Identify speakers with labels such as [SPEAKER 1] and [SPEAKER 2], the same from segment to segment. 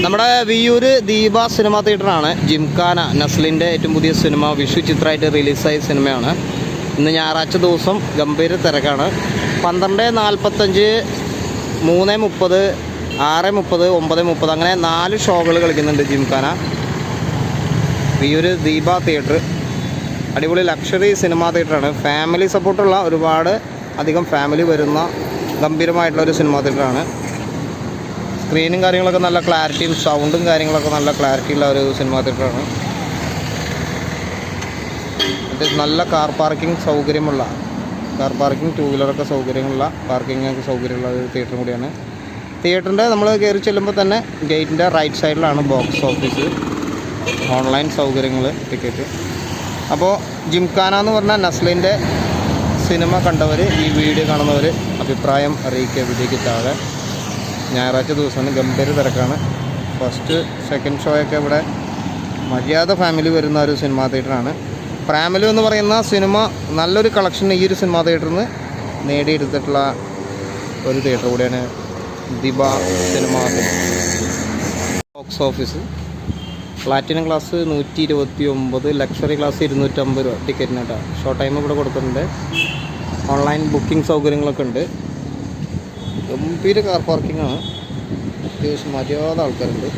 [SPEAKER 1] നമ്മുടെ വിയൂര് ദീപ സിനിമ തിയേറ്ററാണ്. ജിംഖാന നസ്ലിന്റെ ഏറ്റവും പുതിയ സിനിമ വിഷു ചിത്രമായിട്ട് റിലീസായ സിനിമയാണ്. ഇന്ന് ഞായറാഴ്ച ദിവസം ഗംഭീര തിരക്കാണ്. പന്ത്രണ്ട് നാൽപ്പത്തഞ്ച് മൂന്ന് മുപ്പത് ആറ് മുപ്പത് ഒമ്പത് മുപ്പത് അങ്ങനെ നാല് ഷോകൾ കളിക്കുന്നുണ്ട് ജിംഖാന. വിയൂര് ദീപ തിയേറ്റർ. അടിപൊളി ലക്ഷറി സിനിമ തിയേറ്ററാണ്. ഫാമിലി സപ്പോർട്ടുള്ള ഒരുപാട് അധികം ഫാമിലി വരുന്ന ഗംഭീരമായിട്ടുള്ള ഒരു സിനിമ തിയേറ്ററാണ്. സ്ക്രീനും കാര്യങ്ങളൊക്കെ നല്ല ക്ലാരിറ്റിയും സൗണ്ടും കാര്യങ്ങളൊക്കെ നല്ല ക്ലാരിറ്റി ഉള്ള ഒരു സിനിമ തിയേറ്ററാണ് ഇത് നല്ല കാർ പാർക്കിംഗ് സൗകര്യമുള്ള കാർ പാർക്കിംഗ് ടൂ വീലറൊക്കെ സൗകര്യമുള്ള പാർക്കിംഗ് ഒക്കെ സൗകര്യമുള്ള ഒരു തിയേറ്ററും കൂടിയാണ്. തിയേറ്ററിന്റെ നമ്മൾ കയറി ചെല്ലുമ്പോൾ തന്നെ ഗേറ്റിന്റെ റൈറ്റ് സൈഡിലാണ് ബോക്സ് ഓഫീസ് ഓൺലൈൻ സൗകര്യങ്ങൾ ടിക്കറ്റ് അപ്പോൾ ജിംഖാന എന്ന് പറഞ്ഞാൽ നസ്ലിന്റെ സിനിമ കണ്ടവർ ഈ വീഡിയോ കാണുന്നവർ അഭിപ്രായം അറിയിക്കുക വീഡിയോയ്ക്ക് താഴെ. ഞായറാഴ്ച ദിവസമാണ്. ഗംഭീര തിരക്കാണ്. ഫസ്റ്റ് സെക്കൻഡ് ഷോയൊക്കെ ഇവിടെ മര്യാദ ഫാമിലി വരുന്ന ഒരു സിനിമാ തിയേറ്ററാണ് ഫാമിലി എന്ന് പറയുന്ന സിനിമ നല്ലൊരു കളക്ഷൻ ഈ ഒരു സിനിമാ തിയേറ്ററിൽ നിന്ന് നേടിയെടുത്തിട്ടുള്ള ഒരു തിയേറ്റർ കൂടിയാണ് ദിബ cinema box office platinum class നൂറ്റി ഇരുപത്തി ഒമ്പത് ലക്ഷറി ക്ലാസ് ഇരുന്നൂറ്റമ്പത് രൂപ ടിക്കറ്റിന് കേട്ടോ. ഷോർട്ട് ടൈം ഇവിടെ കൊടുക്കുന്നുണ്ട്. ഓൺലൈൻ ബുക്കിംഗ് സൗകര്യങ്ങളൊക്കെ ഉണ്ട്. ഗംഭീര കാർ പാർക്കിംഗ് ആണ്. അത്യാവശ്യം മര്യാദ ആൾക്കാരുണ്ട്.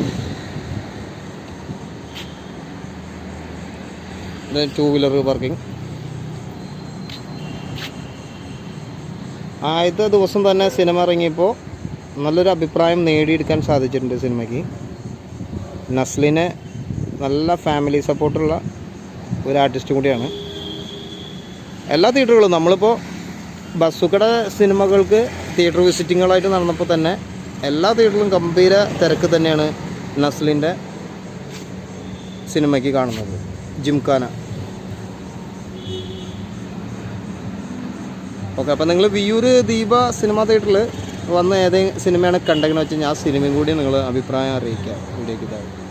[SPEAKER 1] ടൂ വീലർ പാർക്കിംഗ് ആദ്യത്തെ ദിവസം തന്നെ സിനിമ ഇറങ്ങിയപ്പോൾ നല്ലൊരു അഭിപ്രായം നേടിയെടുക്കാൻ സാധിച്ചിട്ടുണ്ട് സിനിമയ്ക്ക് നസ്ലിനെ നല്ല ഫാമിലി സപ്പോർട്ടുള്ള ഒരു ആർട്ടിസ്റ്റ് കൂടിയാണ്. എല്ലാ തിയേറ്ററുകളും നമ്മളിപ്പോൾ ബസ്സുക്കട സിനിമകൾക്ക് തിയേറ്റർ വിസിറ്റിങ്ങുകളായിട്ട് നടന്നപ്പോൾ തന്നെ എല്ലാ തിയേറ്ററിലും ഗംഭീര തിരക്ക് തന്നെയാണ് നസ്ലിന്റെ സിനിമയ്ക്ക് കാണുന്നത്. ജിംഖാന. ഓക്കെ അപ്പോൾ നിങ്ങൾ വിയൂർ ദീപ സിനിമ തിയേറ്ററിൽ വന്ന് ഏതെങ്കിലും സിനിമയാണ് കണ്ടെങ്കിൽ വെച്ച് കഴിഞ്ഞാൽ ആ സിനിമയും കൂടി നിങ്ങൾ അഭിപ്രായം അറിയിക്കുക. വീഡിയോയ്ക്ക് താഴെ.